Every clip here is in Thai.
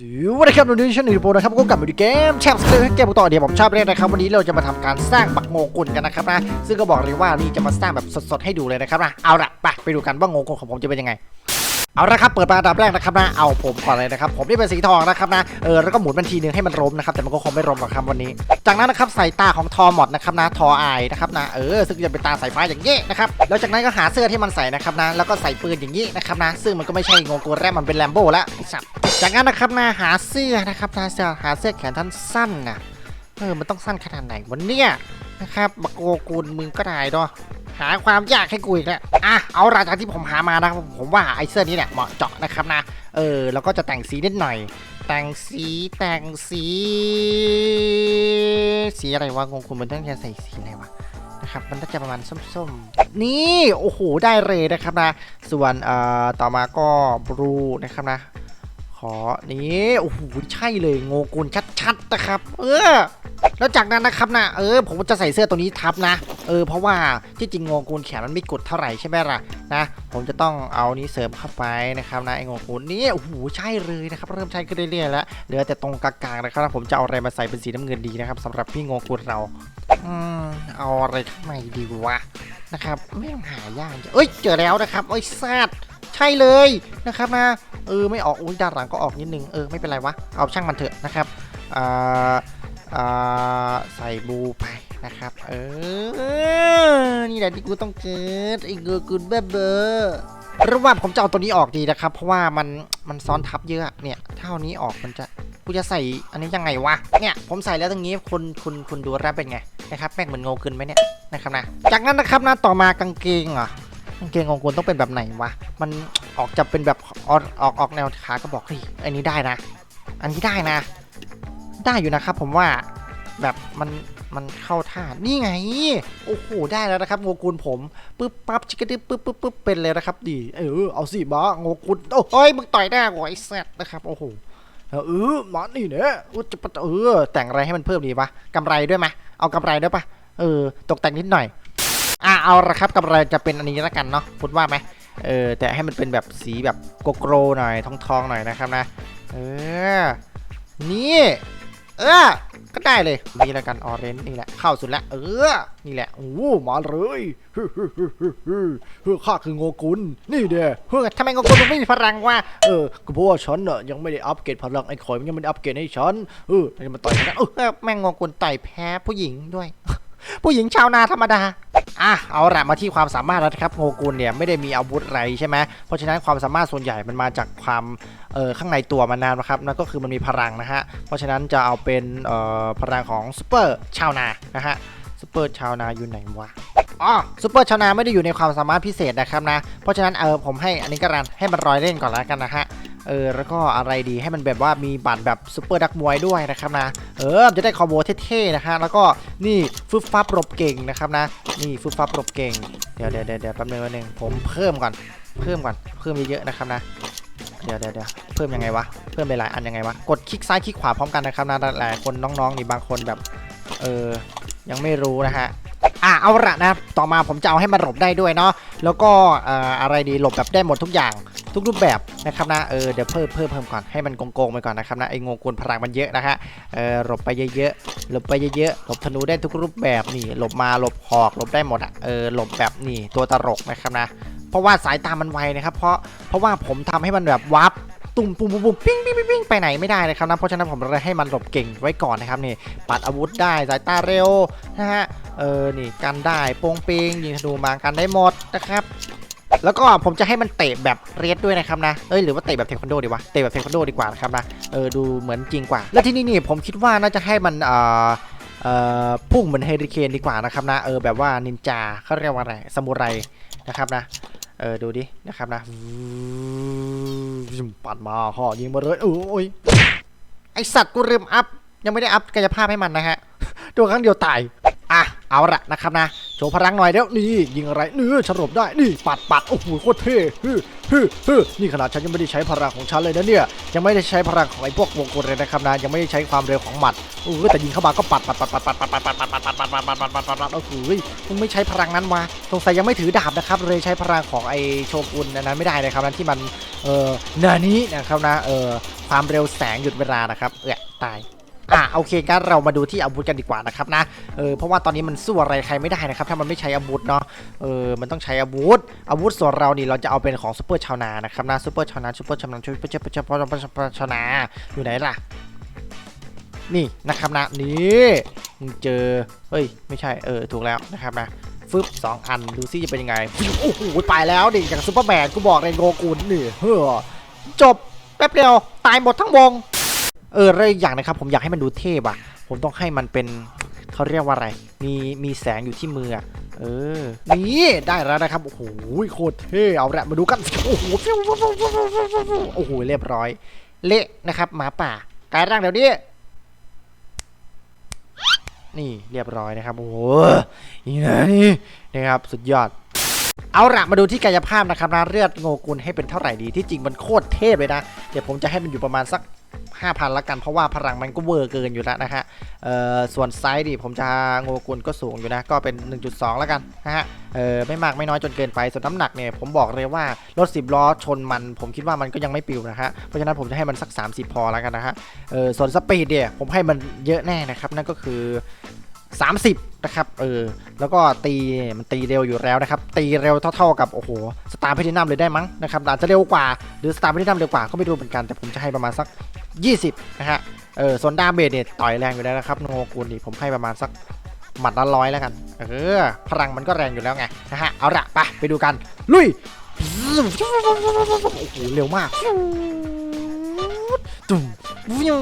สวัสดีครับวันนี้ฉันหนึ่งโปรนะครับก็กลับมาดูเกมแชมป์สเตอร์เกมต่อเดียวผมชอบเล่นนะครับ วันนี้เราจะมาทำการสร้างบักโงกุลกันนะครับนะซึ่งก็บอกเลยว่านี่จะมาสร้างแบบสดๆให้ดูเลยนะครับนะเอาละไปไปดูกันว่าโงกุลของผมจะเป็นยังไงเอาละครับเปิดมาดับแรกนะครับนะเอาผมก่อนเลยนะครับผมนี่เป็นสีทองนะครับนะเออแล้วก็หมุนบันทีนึงให้มันล้มนะครับแต่มันก็คงไม่ล้มหรอกครับวันนี้ จากนั้นนะครับใส่ตาของทอมอดนะครับนะทอไอนะครับนะเออซึ่งจะเป็นตาสายฟ้าอย่างนี้นะครับแล้วจากนั้นก็หาเสื้อที่มันใส่นะครับนะแล้วก็ใส่ปืนอย่างนี้นะครับนะซึ่งมันก็ไม่ใช่โงกุลแรกมันเป็นแลมโบ้ล้วไอ้สัตว์ จากนั้นนะครับนะหาเสื้อนะครับนะเสื้อหาเสื้อแขนท่านสั้นนะเออมันต้องสั้นขนาดไหนวันเนี้ยนะครับบักโงกุลมึงก็ได้เนาะหาความยากให้กูอีกแล้วอะเอาละจากที่ผมหามานะครับผมว่าไอเสื้อนี้เนี่ยเหมาะเจาะนะครับนะเออแล้วก็จะแต่งสีนิดหน่อย แต่งสีแต่งสี สีอะไรวะงงคุณมันต้องจะใส่สีอะไรวะนะครับมันก็จะประมาณส้มๆ นี่ โอ้โห ได้เลยนะครับนะ ส่วนเอ่อต่อมาก็บลูนะครับนะ ขอนี่โอ้โหใช่เลยโงกุลชัดๆนะครับ เออ แล้วจากนั้นนะครับนะเออ ผมจะใส่เสื้อตัวนี้ทับนะ เออเพราะว่าที่จริงงงกูลแขนมันไม่กดเท่าไหร่ใช่ไหมล่ะนะผมจะต้องเอานี้เสริมเข้าไปนะครับนะไอ้งงกูลนี่โอ้โหใช่เลยนะครับ เริ่มใช้ขึ้นเรื่อยๆแล้วเหลือแต่ตรงกลางๆนะครับ ผมจะเอาอะไรมาใส่เป็นสีน้ำเงินดีนะครับสำหรับพี่งงกูลเราอืมเอาอะไรข้างในดีวะนะครับไม่งหายากเอ้ยเจอแล้วนะครับเอ้ยซาดใช่เลยนะครับนะ เออไม่ออกอุ้ยด้านหลังก็ออกนิดนึงเออไม่เป็นไรวะเอาช่างมันเถอะนะครับอ่าอ่าใส่บูไปนะครับเออนี่แหละที่กูต้องเกิดไอ้เกอร์กูเบเบอร์หรือว่าผมจะเอาตัวนี้ออกดีนะครับ เพราะว่ามันมันซ้อนทับเยอะเนี่ยถ้าเอานี้ออกมันจะกูจะใส่อันนี้ยังไงวะเนี่ยผมใส่แล้วตรงนี้คุณคุณคุณดูแรปเป็นไงนะครับแม่งเหมือนโงกุลไหมเนี่ยนะครับนะจากนั้นนะครับนะต่อมากางเกงเหรอกางเกงของคุณต้องเป็นแบบไหนวะมัน ออกจะเป็นแบบออกออกออกแนวขาก็บอกเฮ้ยอันนี้ได้นะ อันนี้ได้นะ ได้อยู่นะครับ ผมว่าแบบมันมันเข้าท่านี่ไง โอ้โหได้แล้วนะครับโงกุลผมปึ๊บปั๊บชิคกดึ๊บปึ๊บปึ๊บปึ๊บเป็นเลยนะครับดีเออเอาสิบ้าโงกุลโอ้ยมึงต่อยหน้ากูไอ้แซดนะครับโอ้โหเออมานี่เนี่ยอุยจะปะเออแต่งอะไรให้มันเพิ่มดีปะกำไรด้วยไหมเอากำไรด้วยปะเออตกแต่งนิดหน่อยอะเอาละครับกำไรจะเป็นอันนี้แล้วกันเนาะพูดว่าไหม เออแต่ให้มันเป็นแบบสีแบบโกโกรหน่อยทองๆหน่อยนะครับนะ เออ นี่ เออ ก็ได้เลยนี่ล้วกันออเรนนี่แหละเข้าสุดล้วเออ นี่แหละโอ้มาเลยฮึฮึฮึฮึฮึฮึข้าคือโงกุลนี่เด้เฮ้ยทำไมโงกุลมันไม่มีพลังวะเออก็เพราะว่าฉันเน่ะยังไม่ได้อัปเกรดพลังไอ้ข่อยมันยังไม่ได้อัปเกรดให้ฉันเออมันมาต่อยกันเออแม่งโงกุลต่อยแพ้ผู้หญิงด้วย ผู้หญิงชาวนาธรรมดา อะ เอาละมาที่ความสามารถแล้วนะครับโงกุลเนี่ยไม่ได้มีอาวุธอะไรใช่ไหมเพราะฉะนั้นความสามารถส่วนใหญ่มันมาจากความเออข้างในตัวมันนานนะครับนั่นก็คือมันมีพลังนะฮะ เพราะฉะนั้นจะเอาเป็นเออพลังของซูเปอร์ชาวนานะฮะ ซูเปอร์ชาวนาอยู่ไหนวะอ๋อซูเปอร์ชาวนาไม่ได้อยู่ในความสามารถพิเศษนะครับนะ เพราะฉะนั้นเออผมให้อันนี้ก็รันให้มันรอยเล่นก่อนแล้วกันนะฮะเออแล้วก็อะไรดีให้มันแบบว่ามีบัตรแบบซูเปอร์ดักมวยด้วยนะครับนะ เออจะได้คอมโบเท่ๆนะฮะแล้วก็นี่ฟึบฟับหลบเก่งนะครับนะ นี่ฟึบฟับหลบเก่งเดี๋ยวเดี๋ยวเดี๋ยวเดี๋ยวแป๊บนึงแป๊บนึงผมเพิ่มก่อนเพิ่มก่อนเพิ่มเยอะๆนะครับนะเดี๋ยวเดี๋ยวเดี๋ยวเพิ่มยังไงวะเพิ่มไปหลายอันยังไงวะกดคลิกซ้ายคลิกขวาพร้อมกันนะครับนะหลายคนน้องๆนี่บางคนแบบเออ ยังไม่รู้นะฮะอะเอาละนะต่อมาผมจะเอาให้มันหลบได้ด้วยเนาะแล้วก็อะไรดีหลบแบบได้หมดทุกอย่างทุกรูปแบบนะครับนะเออเดี๋ยวเพิ่มเพิ่มเพิ่มก่อนให้มันโกงๆไปก่อนนะครับนะไอ้งงกลพลังมันเยอะนะฮะเออหลบไปเยอะๆหลบไปเยอะๆหลบธนูได้ทุกรูปแบบนี่หลบมาหลบหอกหลบได้หมดอะเออหลบแบบนี่ตัวตลกนะครับนะเพราะว่าสายตามันไวนะครับเพราะเพราะว่าผมทำให้มันแบบวับ ตุ่มปุ่มปุ่มปุ่มปิ้งปิ้งปิ้งปิ้งไปไหนไม่ได้เลยครับนะเพราะฉะนั้นผมเลยให้มันหลบเก่งไว้ก่อนนะครับนี่ปัดอาวุธได้สายตาเร็วนะฮะเออนี่กันได้โปงเปงยิงธนูมากันได้หมดนะครับแล้วก็ผมจะให้มันเตะแบบเรดด้วยนะครับนะ เอ้ยหรือว่าเตะแบบเทควันโดดีวะ เตะแบบเทควันโดดีกว่านะครับนะ เออดูเหมือนจริงกว่า แล้วที่นี่นี่ผมคิดว่าน่าจะให้มันเอ่อเอ่อพุ่งเหมือนเฮริเคนดีกว่านะครับนะ เออแบบว่านินจาเขาเรียกว่าอะไร ซามูไรนะครับนะ เออดูดินะครับนะปัดมาห่อยิงมาเลยโอ้ยไอสัตว์กูลืมอัพยังไม่ได้อัพกายภาพให้มันนะฮะตัวครั้งเดียวตายอะ เอาละนะครับนะ โชว์พลังหน่อยเดี๋ยวนี่ยิงอะไรนี่ฉลบได้นี่ปัดปัดโอ้โหโคตรเท่ฮึฮึฮึนี่ขนาดฉันยังไม่ได้ใช้พลังของฉันเลยนะเนี่ยยังไม่ได้ใช้พลังของไอ้พวกวงกลเลยนะครับนะยังไม่ได้ใช้ความเร็วของหมัดโอ้โหแต่ยิงเข้ามาก็ปัดปัดปัดปัดปัดปัดปัดปัดปัดปัดปัดปัดปัดปัดปัดปัดปัดปัดโอ้โหมึงไม่ใช้พลังนั้นมาสงสัยยังไม่ถือดาบนะครับเลยใช้พลังของไอ้โชกุนอันนั้นไม่ได้นะครับนั้นที่มันเออนานี้นะครับนะเออความเร็วแสงหยุดเวลานะครับเออตาย อะโอเคงั้นเรามาดูที่อาวุธกันดีกว่านะครับนะเออเพราะว่าตอนนี้มันสู้อะไรใครไม่ได้นะครับ ถ้ามันไม่ใช้อาวุธเนาะเออมันต้องใช้อาวุธ อาวุธส่วนเรานี่เราจะเอาเป็นของซูเปอร์ชาวนานะครับนะซูเปอร์ชาวนาซูเปอร์ชาวนาซูเปอร์ชาวนาซูเปอร์ชาวนาอยู่ไหนล่ะนี่นะครับนะนี่มึงเจอเฮ้ยไม่ใช่เออถูกแล้วนะครับนะฟึบสองอันดูซิจะเป็นยังไงโอ้โหไปแล้วดิอย่างซูเปอร์แมนกูบอกเลยโงกุลนี่เฮ้อจบแป๊บเดียวตายหมดทั้งวง เออแล้วอีกอย่างนะครับ ผมอยากให้มันดูเท่อะผมต้องให้มันเป็นเขาเรียกว่าอะไร มีมีแสงอยู่ที่มือเออ นี่ได้แล้วนะครับ โอ้โหโคตรเท่เอาละมาดูกัน โอ้โหโอ้โหเรียบร้อย เละนะครับหมาป่ากลายร่างเดี๋ยวนี้นี่เรียบร้อยนะครับ โอ้โหนี่นะนี่นะครับสุดยอด เอาละมาดูที่กายภาพนะครับนะเลือดโงกุลให้เป็นเท่าไหร่ดีที่จริงมันโคตรเทพเลยนะ เดี๋ยวผมจะให้มันอยู่ประมาณสัก 5,000ละกันเพราะว่าพลังมันก็เวอร์เกินอยู่แล้วนะฮะส่วนไซส์ดิผมจะโงกุลก็สูงอยู่นะ ก็เป็น 1.2 แล้วกันนะฮะไม่มากไม่น้อยจนเกินไปส่วนน้ำหนักเนี่ยผมบอกเลยว่ารถ 10 ล้อชนมัน ผมคิดว่ามันก็ยังไม่ปิวนะฮะเพราะฉะนั้นผมจะให้มันสัก 30 พอแล้วกันนะฮะส่วนสปีดเนี่ยผมให้มันเยอะแน่นะครับนั่นก็คือ 30 นะครับเออแล้วก็ตีมันตีเร็วอยู่แล้วนะครับ ตีเร็วเท่าๆกับโอ้โหสตาร์พิทินัมเลยได้มั้งนะครับอาจจะเร็วกว่าหรือสตาร์พิทินัมเร็วกว่าก็ไม่รู้เหมือนกันแต่ผมจะให้ประมาณสัก 20 นะฮะ เออส่วนดาเมจเนี่ยต่อยแรงอยู่แล้วนะครับโนกุลนี่ผมให้ประมาณสักหมัดละร้อยแล้วกัน เออ พลังมันก็แรงอยู่แล้วไง นะฮะ เอาละไปไปดูกัน ลุย โอ้โห เร็วมากตุ่มวิว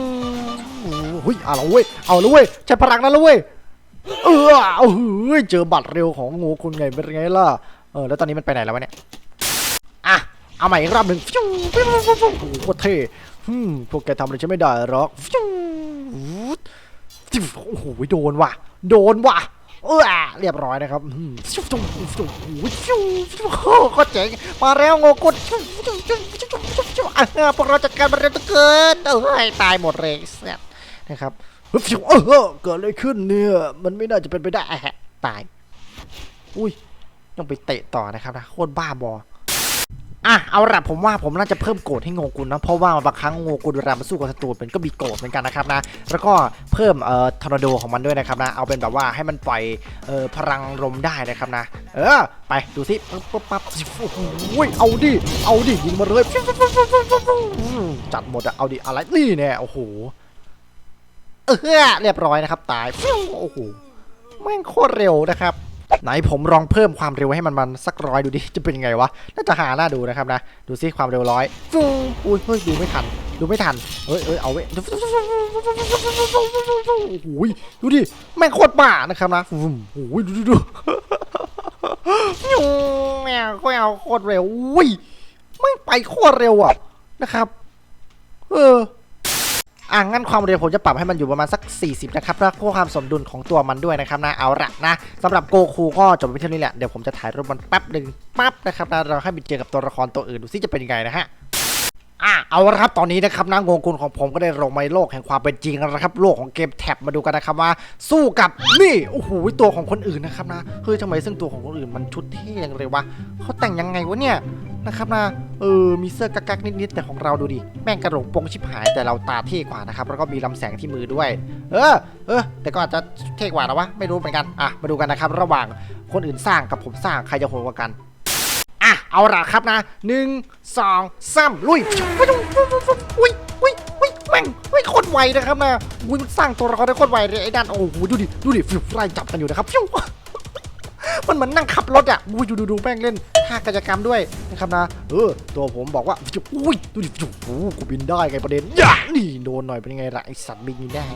โอ้ยเอาละเว้ย เอาละเว้ย ใช้พลังนั้นละเว้ย เออเอาเฮ้ย เจอบัตรเร็วของงูคุณไงเป็นไงล่ะ เออ แล้วตอนนี้มันไปไหนแล้ววะเนี่ย อะ เอาใหม่อีกรอบหนึ่งโอ้โหโคตรเท่ ฮึมพวกแกทำอะไรฉันไม่ได้หรอกฟิวฟิวโอ้โหโดนว่ะ โดนว่ะเออเรียบร้อยนะครับอืมฟิวฟิวฟิวโอ้โหฟิวฟิวโอ้โหโคตรเจ๋งมาแล้วงูกุดฟิวฟิวฟิวฟิวฟิวฟิวฟิวอะพวกเราจัดการมันเร็วเหลือเกินเอ้ยตายหมดเลยนะครับเฮ้ยฟิวเออเออเกิดอะไรขึ้นเนี่ยมันไม่น่าจะเป็นไปได้ฮะตาย อุ้ยต้องไปเตะต่อนะครับนะโคตรบ้าบอ อะเอาละผมว่าผมน่าจะเพิ่มโกรธให้โงกุลนะเพราะว่าบางครั้งโงกุลเวลามันสู้กับศัตรูมันก็มีโกรธเหมือนกันนะครับนะแล้วก็เพิ่มเอ่อทอร์นาโดของมันด้วยนะครับนะเอาเป็นแบบว่าให้มันปล่อยเอ่อพลังลมได้นะครับนะ เออไปดูสิปั๊บปั๊บปั๊บโอ้โหเอาดิเอาดิยิงมาเลยจัดหมดอะเอาดิอะไรนี่แน่โอ้โหเออเรียบร้อยนะครับตายโอ้โหแม่งโคตรเร็วนะครับ ไหนผมลองเพิ่มความเร็วให้มันมันสักร้อยดูดิ จะเป็นยังไงวะ น่าจะหาหน้าดูนะครับนะ ดูซิความเร็วร้อยฟิวอุ้ยเฮ้ยดูไม่ทัน ดูไม่ทัน เอ้ยเอ้ยเอาไว้ยโอ้โหดูดิ แม่งโคตรบ้านะครับนะฟุ่มโอ้โหดูดูดูฟิวแม่งโคตรเอาโคตรเร็วอุ้ยแม่งไปโคตรเร็วอะนะครับ เออ อะงั้นความเร็วผมจะปรับให้มันอยู่ประมาณสัก 40 นะครับเพื่อเพื่อความสมดุลของตัวมันด้วยนะครับนะเอาละนะสำหรับโกคูก็จบไปเท่านี้แหละ เดี๋ยวผมจะถ่ายรูปมันแป๊บหนึ่งปั๊บนะครับนะเราให้ไปเจอกับตัวละครตัวอื่นดูซิจะเป็นยังไงนะฮะอะเอาละครับตอนนี้นะครับนะโงกุลของผมก็ได้ลงมาในโลกแห่งความเป็นจริงแล้วนะครับ โลกของเกมแท็บมาดูกันนะครับว่า สู้กับนี่โอ้โหตัวของคนอื่นนะครับนะเฮ้ยทำไมซึ่งตัวของคนอื่นมันชุดเท่ยังเลยวะเขาแต่งยังไงวะเนี่ย นะครับนะเออมีเสื้อกักๆนิดๆแต่ของเราดูดิแม่งกระโหลกปงชิบหายแต่เราตาเท่กว่านะครับแล้วก็มีลำแสงที่มือด้วย เออเออแต่ก็อาจจะเท่กว่านะวะไม่รู้เหมือนกันอะมาดูกันนะครับระหว่างคนอื่นสร้างกับผมสร้างใครจะโหดกว่ากันอะเอาละครับนะหนึ่งสองสามลุยอุ้ยอุ้ยอุ้ยแม่งไม่โคตรไวนะครับนะอุ้ยมันสร้างตัวละครได้โคตรไวเลยไอ้ด้านโอ้โหดูดิดูดิฟิวไล่จับกันอยู่นะครับมันเหมือนนั่งขับรถอะอุ้ยดูดูดูแม่งเล่น ท่ากายกรรมด้วยนะครับนะเออตัวผมบอกว่าอุ้ยดูดิฟิวโอ้กูบินได้ไงประเด็นอย่านี่โดนหน่อยเป็นไงล่ะไอสัตว์บินได้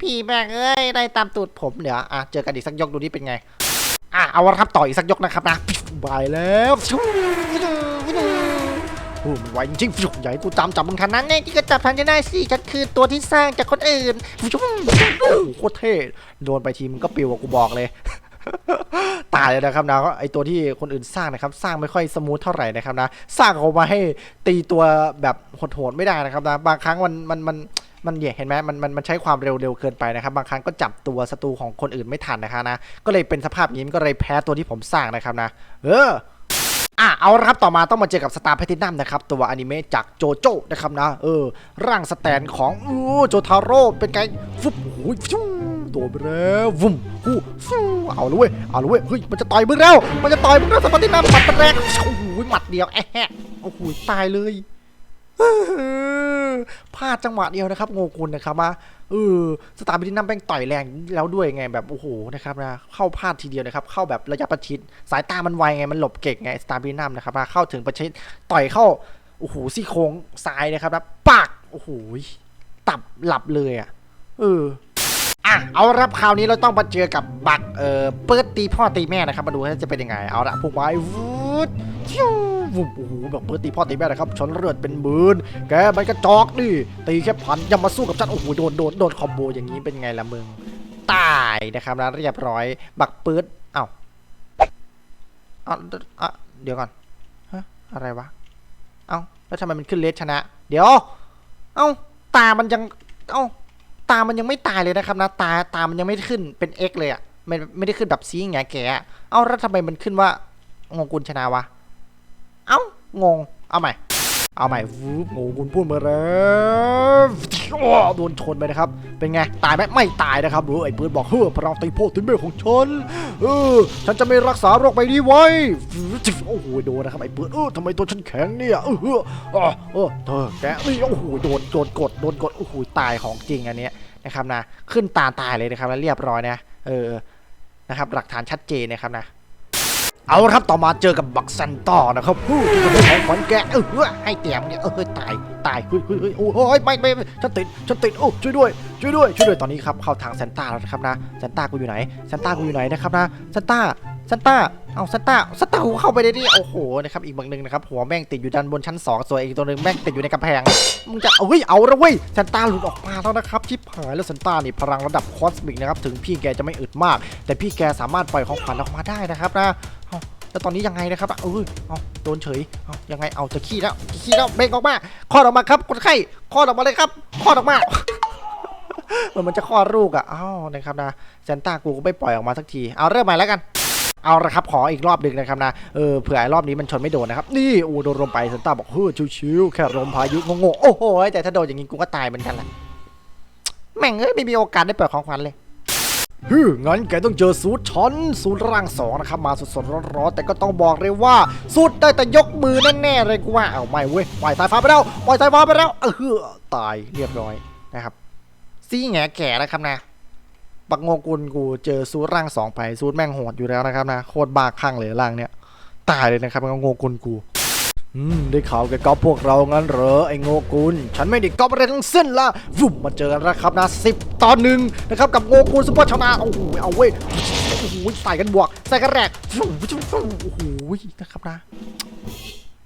พี่แม่งเอ้ยได้ตามตูดผมเดี๋ยวอะเจอกันอีกสักยกดูนี่เป็นไงอะเอาละครับต่ออีกสักยกนะครับนะบายแล้วโอ้มันไวจริงๆใหญ่กูจำจับมึงทันนั้นเนี่ยที่ก็จับทันจะได้สิฉันคือตัวที่สร้างจากคนอื่นโอ้โหโคตรเท่โดนไปทีมึงก็ปิวกูบอกเลย ตายเลยนะครับนะก็ไอตัวที่คนอื่นสร้างนะครับ สร้างไม่ค่อยสมูทเท่าไหร่นะครับนะ สร้างออกมาให้ตีตัวแบบโหดๆไม่ได้นะครับนะ บางครั้งมันมันมันมันเนี่ยเห็นไหมมันมันมันใช้ความเร็วเร็วเกินไปนะครับ บางครั้งก็จับตัวศัตรูของคนอื่นไม่ทันนะครับนะ ก็เลยเป็นสภาพนี้มันก็เลยแพ้ตัวที่ผมสร้างนะครับนะ เอออะเอาละครับต่อมาต้องมาเจอกับสตาร์แพทินัมนะครับ ตัวอนิเมะจากโจโจ้นะครับนะ เออ ร่างสแตนของอู้โจทาโร่เป็นไงฟุบโอ้ย ฟิวตัวไปแล้ววุ้มฮู้ฟิวเอาเลยเว้ยเอาเลยเว้ยเฮ้ยมันจะต่อยมึงแล้ว มันจะต่อยมึงแล้วสตาร์ตินัมหมัดแรงโอ้โหหมัดเดียวแอะแฮะโอ้โหตายเลยพลาดจังหวะเดียวนะครับโงกุลนะครับมาเออสตาร์แพทินัมแม่งต่อยแรงแล้วด้วยไงแบบโอ้โหนะครับนะเข้าพลาดทีเดียวนะครับเข้าแบบระยะประชิดสายตามันไวไงมันหลบเก่งไงสตาร์บีนัมนะครับมาเข้าถึงประชิดต่อยเข้าโอ้โหซี่โครงซ้ายนะครับนะปักโอ้โหตับหลับเลยอะเออ อะเอารับคราวนี้เราต้องมาเจอกับบักเอ่อเปิดตีพ่อตีแม่นะครับมาดูว่าจะเป็นยังไงเอาละพวกไม้วูดชิววุ้บโอ้โหแบบเปิดตีพ่อตีแม่นะครับชนเลือดเป็นหมื่นแกมันกระจอกดิตีแค่พันยังมาสู้กับฉันโอ้โหโดนโดนโดนคอมโบอย่างนี้เป็นไงล่ะมึงตายนะครับนะเรียบร้อยบักปืดเอ้าเอาอะเดี๋ยวก่อนฮะอะไรวะเอ้าแล้วทำไมมันขึ้นเลสชนะ เดี๋ยว เอ้าตามันยังเอ้า ตามันยังไม่ตายเลยนะครับนะตาตามันยังไม่ขึ้นเป็น X เลยอะ่ะไม่ไม่ได้ขึ้นแบบซีอย่างเงี้ยแกเอ้าแล้วทำไมมันขึ้นว่างงกุลชนะวะ เอ้างง เอาใหม่ เอาใหม่วูบโง่กุลพูดมาแล้วโดนชนไปนะครับ เป็นไง ตายไหมไม่ตายนะครับเออไอ้ปืนบอกเฮ้อพลังตีโพตีเม่ของฉันเออฉันจะไม่รักษาโรคใบนี้ไว้โอ้โหโดนนะครับไอ้ปืนเออทำไมตัวฉันแข็งเนี่ยเออเออเออเธอแกโอ้โหโดนโดนกดโดนกดโอ้โหตายของจริงอันเนี้ยนะครับนะขึ้นตาตายเลยนะครับแล้วเรียบร้อยนะเออนะครับหลักฐานชัดเจนนะครับนะ เอาครับต่อมาเจอกับบักซันต่อนะครับผู้ที่ของขวัญแกเออให้เตียมเนี่ยเออตายตายเฮ้ยเฮ้ยโอ้ยไม่ไม่ไม่ฉันติดฉันติดโอ้ช่วยด้วยช่วยด้วยช่วยด้วยตอนนี้ครับเข้าทางซันต้าแล้วนะครับนะซันต้ากูอยู่ไหนซันต้ากูอยู่ไหนนะครับนะซันต้า ซันต้า เอาซันต้าซันต้าเข้าไปได้ดิโอ้โหนะครับอีกบางหนึ่งนะครับหัวแม่งติดอยู่ด้านบนชั้นสองส่วนอีกตัวหนึ่งแม่งติดอยู่ในกำแพงมึงจะเฮ้ยเอาละเว้ยซันต้าหลุดออกมาแล้วนะครับชิบหายแล้วซันต้านี่พลังระดับคอสมิกนะครับถึงพี่แกจะไม่อึดมาก แต่พี่แกสามารถปล่อยของขวัญออกมาได้นะครับนะแล้วตอนนี้ยังไงนะครับอะเออเอาโดนเฉยเอายังไงเอาจะขี้แล้วจะขี้แล้วเบ่งออกมาคลอดออกมาครับคนไข้คลอดออกมาเลยครับคลอดออกมาเหมืออมันจะคลอดลูกอะอ้าวนะครับนะเซนต้ากูก็ไม่ปล่อยออกมาสักทีเอาเริ่มใหม่แล้วกัน เอาละครับขออีกรอบหนึ่งนะครับนะเออเผื่อไอ้รอบนี้มันชนไม่โดนนะครับนี่โอ้โดนลมไปเซนต้าบอกเฮ้ยชิวๆแค่ลมพายุงงๆโอ้โหแต่ถ้าโดนอย่างงี้กูก็ตายเหมือนกันแหละแม่งเอ้ยไม่มีโอกาสได้เปิดของขวัญเลยฮึงั้นแกต้องเจอสูตรช้อนสูตรร่างสองนะครับมาสดๆร้อนๆแต่ก็ต้องบอกเลยว่าสูตรได้แต่ยกมือแน่ๆเลยกูว่าเอาไม่เว้ยปล่อยสายฟ้าไปแล้วปล่อยสายฟ้าไปแล้วเออตายเรียบร้อยนะครับซี่แง่แก่นะครับนะ บักงกุลกูเจอสูตร่างสองไปสูตรแม่งโหดอยู่แล้วนะครับนะโคตรบ้าคลั่งเลยร่างเนี้ยตายเลยนะครับงกุลกูอืมได้ข่าวแกก๊อปพวกเรางั้นเหรอไอ้โงกุลฉันไม่ได้ก๊อปอะไรทั้งสิ้นละวุ้มมาเจอกันแล้วครับนะสิบตอนหนึ่งนะครับกับโงกุลซุปเปอร์ชนะโอ้โหเอาเว้ยโอ้โหใส่กันบวกใส่กันแรกโอ้โหนะครับนะ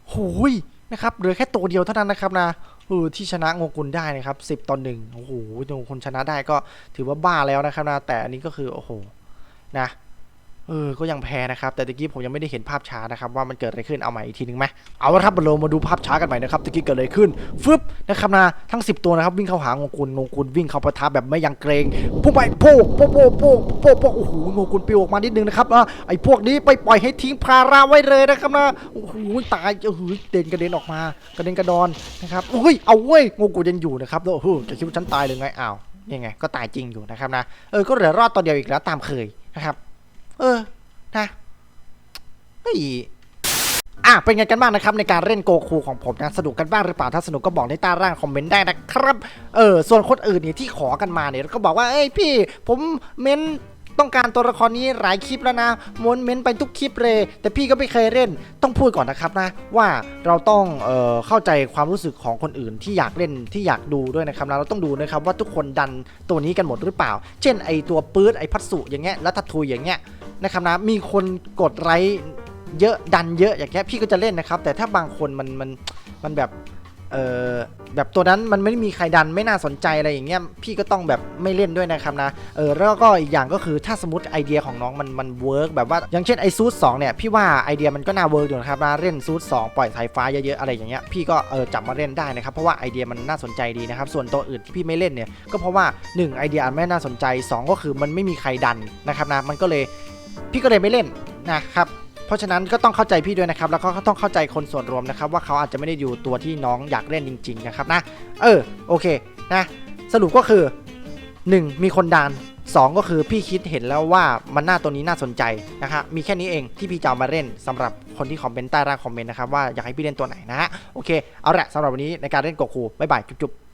โอ้ยนะครับเหลือแค่ตัวเดียวเท่านั้นนะครับนะ เออที่ชนะงงกุลได้นะครับสิบตอนหนึ่งโอ้โหโงกุลชนะได้ก็ถือว่าบ้าแล้วนะครับนะแต่อันนี้ก็คือโอ้โหนะ เออ ก็ยังแพ้นะครับ แต่ตะกี้ผมยังไม่ได้เห็นภาพช้านะครับว่ามันเกิดอะไรขึ้น เอาใหม่อีกทีหนึงไหมเอาละครับเรามาดูภาพช้ากันใหม่นะครับตะกี้เกิดอะไรขึ้น ฟึบนะครับนะ ทั้ง 10 ตัวนะครับ วิ่งเข้าหางงกุลงกุลวิ่งเข้าปะทะแบบไม่ยังเกรงพุ่งไปโป๊กโป๊กโป๊กโป๊กโป๊กโป๊กโอ้โหงกุลปิวออกมานิดนึงนะครับอะไอ้พวกนี้ไปปล่อยให้ทิ้งพาราไว้เลยนะครับนะ โอ้โห ตายเออเด่นกระเด็นออกมากระเด็นกระดอนนะครับโอ้ย เอาเว้ยงกุลยังอยู่นะครับแล้วโอ้โหจะคิดว่าฉันตายเลยไงอ้าวยังไง ก็ตายจริงอยู่นะครับนะ เออ ก็เหลือรอดตัวเดียวอีกแล้วตามเคยนะครับ เออ นะเฮ้ยอะเป็นไงกันบ้างนะครับในการเล่นโกคูของผมนะสนุกกันบ้างหรือเปล่าถ้าสนุกก็บอกในใต้ร่างคอมเมนต์ได้นะครับเออส่วนคนอื่นเนี่ยที่ขอกันมาเนี่ยก็บอกว่าเอ้ยพี่ ผมเม้น ต้องการตัวละครนี้หลายคลิปแล้วนะม้วนเม้นไปทุกคลิปเลย แต่พี่ก็ไม่เคยเล่นต้องพูดก่อนนะครับนะ ว่าเราต้องเอ่อเข้าใจความรู้สึกของคนอื่นที่อยากเล่นที่อยากดูด้วยนะครับนะเราต้องดูนะครับว่าทุกคนดันตัวนี้กันหมดหรือเปล่า เช่นไอตัวปื๊ดไอพัสสุอย่างเงี้ยแล้วทัตทุยอย่างเงี้ยนะครับนะมีคนกดไลค์เยอะดันเยอะอย่างเงี้ยพี่ก็จะเล่นนะครับ แต่ถ้าบางคนมันมันมันแบบ เออแบบตัวนั้นมันไม่ได้มีใครดันไม่น่าสนใจอะไรอย่างเงี้ยพี่ก็ต้องแบบไม่เล่นด้วยนะครับนะเออแล้วก็อีกอย่างก็คือถ้าสมมติไอเดียของน้องมันมันเวิร์กแบบว่าอย่างเช่นไอซูดสองเนี่ยพี่ว่าไอเดียมันก็น่าเวิร์กอยู่นะครับนะเล่นซูดสองปล่อยสายฟ้าเยอะๆอะไรอย่างเงี้ยพี่ก็เออจับมาเล่นได้นะครับเพราะว่าไอเดียมันน่าสนใจดีนะครับส่วนตัวอื่นที่พี่ไม่เล่นเนี่ยก็เพราะว่าหนึ่งไอเดียอันไม่น่าสนใจสองก็คือมันไม่มีใครดันนะครับนะมันก็เลยพี่ก็เลยไม่เล่นนะครับ เพราะฉะนั้นก็ต้องเข้าใจพี่ด้วยนะครับ แล้วก็ต้องเข้าใจคนส่วนรวมนะครับ ว่าเขาอาจจะไม่ได้อยู่ตัวที่น้องอยากเล่นจริง ๆ นะครับนะ เออโอเคนะ สรุปก็คือ 1. มีคนดัน 2 ก็คือพี่คิดเห็นแล้วว่ามันหน้าตัวนี้น่าสนใจนะครับมีแค่นี้เองที่พี่จะเอามาเล่นสำหรับคนที่คอมเมนต์ใต้ร่างคอมเมนต์นะครับว่าอยากให้พี่เล่นตัวไหนนะฮะโอเคเอาละสำหรับวันนี้ในการเล่นโกคูบ๊ายบายจุ๊บ